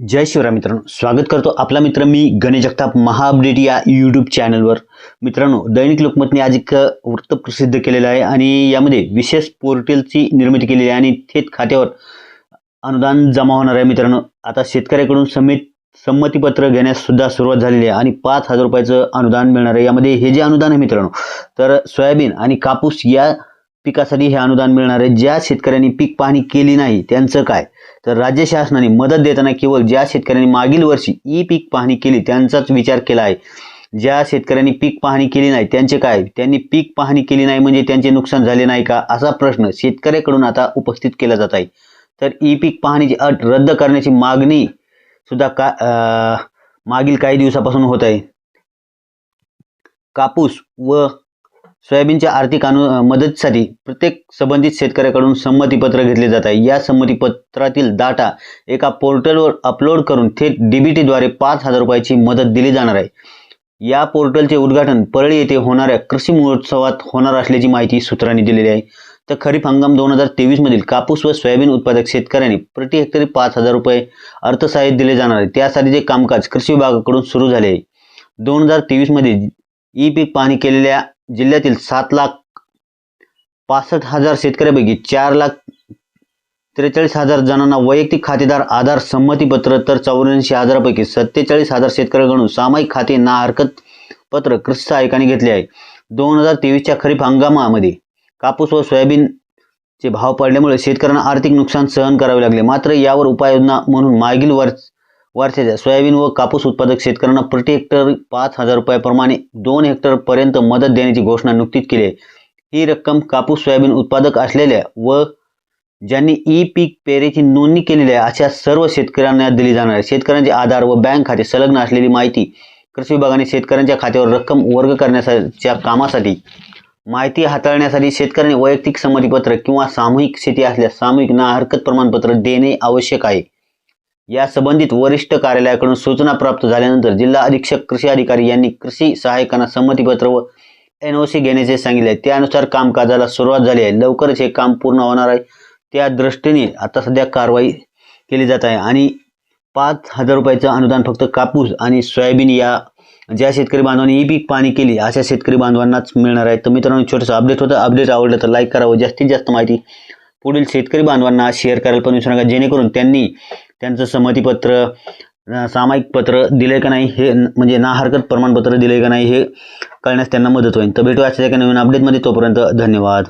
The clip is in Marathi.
जय शिवराय मित्रांनो स्वागत करतो आपला मित्र मी गणेश जगताप महाअपडेट या यूट्यूब चॅनलवर मित्रांनो दैनिक लोकमतने आज एक वृत्त प्रसिद्ध केलेलं आहे आणि यामध्ये विशेष पोर्टलची निर्मिती केलेली आहे आणि थेट खात्यावर अनुदान जमा होणार आहे मित्रांनो. आता शेतकऱ्याकडून समित संमतीपत्र घेण्यास सुद्धा सुरुवात झालेली आहे आणि पाच हजार रुपयाचं अनुदान मिळणार आहे. यामध्ये हे जे अनुदान आहे मित्रांनो तर सोयाबीन आणि कापूस या पिकासाठी हे अनुदान मिळणार आहे. ज्या शेतकऱ्यांनी पीक पाहणी केली नाही त्यांचं काय? तर राज्य शासनाने मदत देताना केवळ ज्या शेतकऱ्यांनी मागील वर्षी ई पीक पाहणी केली त्यांचाच विचार केला आहे. ज्या शेतकऱ्यांनी पीक पाहणी केली नाही त्यांचे काय? त्यांनी पीक पाहणी केली नाही म्हणजे त्यांचे नुकसान झाले नाही का? असा प्रश्न शेतकऱ्याकडून आता उपस्थित केला जात आहे. तर ई पीक पाहणीची अट रद्द करण्याची मागणी सुद्धा का मागील काही दिवसापासून होत आहे. कापूस व सोयाबीनच्या आर्थिक अनु मदतीसाठी प्रत्येक संबंधित शेतकऱ्याकडून संमतीपत्र घेतले जात आहे. या संमतीपत्रातील डाटा एका पोर्टलवर अपलोड करून थेट डीबीटीद्वारे पाच हजार रुपयाची मदत दिली जाणार आहे. या पोर्टलचे उद्घाटन परळी येथे होणाऱ्या कृषी महोत्सवात होणार असल्याची माहिती सूत्रांनी दिलेली आहे. तर खरीप हंगाम दोन हजार तेवीसमधील कापूस व सोयाबीन उत्पादक शेतकऱ्यांनी प्रति हेक्टरी पाच हजार रुपये अर्थसहाय्य दिले जाणार आहे. त्यासाठीचे कामकाज कृषी विभागाकडून सुरू झाले आहे. दोन हजार तेवीसमध्ये ई पीक पाहणी केलेल्या जिल्ह्यातील सात लाख पासष्ट हजार शेतकऱ्यापैकी चार लाख त्रेचाळीस हजार जणांना वैयक्तिक खातेदार आधार संमतीपत्र तर चौऱ्याऐंशी हजारापैकी सत्तेचाळीस हजार शेतकऱ्यांकडून सामायिक खाते ना हरकत पत्र कृषी सहाय्यकाने घेतले आहे. दोन हजार तेवीसच्या खरीप हंगामामध्ये कापूस व सोयाबीनचे भाव पडल्यामुळे शेतकऱ्यांना आर्थिक नुकसान सहन करावे लागले. मात्र यावर उपाययोजना म्हणून मागील वर्ष वर्षाच्या सोयाबीन व कापूस उत्पादक शेतकऱ्यांना प्रति हेक्टर पाच हजार रुपयाप्रमाणे दोन हेक्टरपर्यंत मदत देण्याची घोषणा नुकतीच केली आहे. ही रक्कम कापूस सोयाबीन उत्पादक असलेल्या व ज्यांनी ई पीक पेरेची नोंदणी केलेली आहे अशा सर्व शेतकऱ्यांना दिली जाणार आहे. शेतकऱ्यांचे आधार व बँक खाते संलग्न असलेली माहिती कृषी विभागाने शेतकऱ्यांच्या खात्यावर रक्कम वर्ग करण्याच्या कामासाठी माहिती हाताळण्यासाठी शेतकऱ्यांनी वैयक्तिक संमतीपत्र किंवा सामूहिक शेती असल्यास सामूहिक ना हरकत प्रमाणपत्र देणे आवश्यक आहे. या संबंधित वरिष्ठ कार्यालयाकडून सूचना प्राप्त झाल्यानंतर जिल्हा अधीक्षक कृषी अधिकारी यांनी कृषी सहाय्यकांना संमतीपत्र व एन ओ सी घेण्याचे सांगितले. आहे त्यानुसार कामकाजाला सुरुवात झाली आहे. लवकरच हे काम पूर्ण होणार आहे. त्या दृष्टीने आता सध्या कारवाई केली जात आहे आणि पाच हजार रुपयाचं अनुदान फक्त कापूस आणि सोयाबीन या ज्या शेतकरी बांधवांनी ई पीक पाणी केली अशा शेतकरी बांधवांनाच मिळणार आहे. तर मित्रांनो छोटंसं अपडेट होतं. अपडेट आवडलं तर लाईक करावं जास्तीत जास्त माहिती पुढील शेतकरी बांधवांना शेअर करायला पण विसरू नका. जेणेकरून त्यांनी त्यांचं संमतीपत्र सामायिक पत्र दिले का नाही हे म्हणजे ना हरकत प्रमाणपत्र दिले का नाही हे कळण्यास त्यांना मदत होईल. तर भेटू आजच्या एका नवीन अपडेटमध्ये तोपर्यंत धन्यवाद.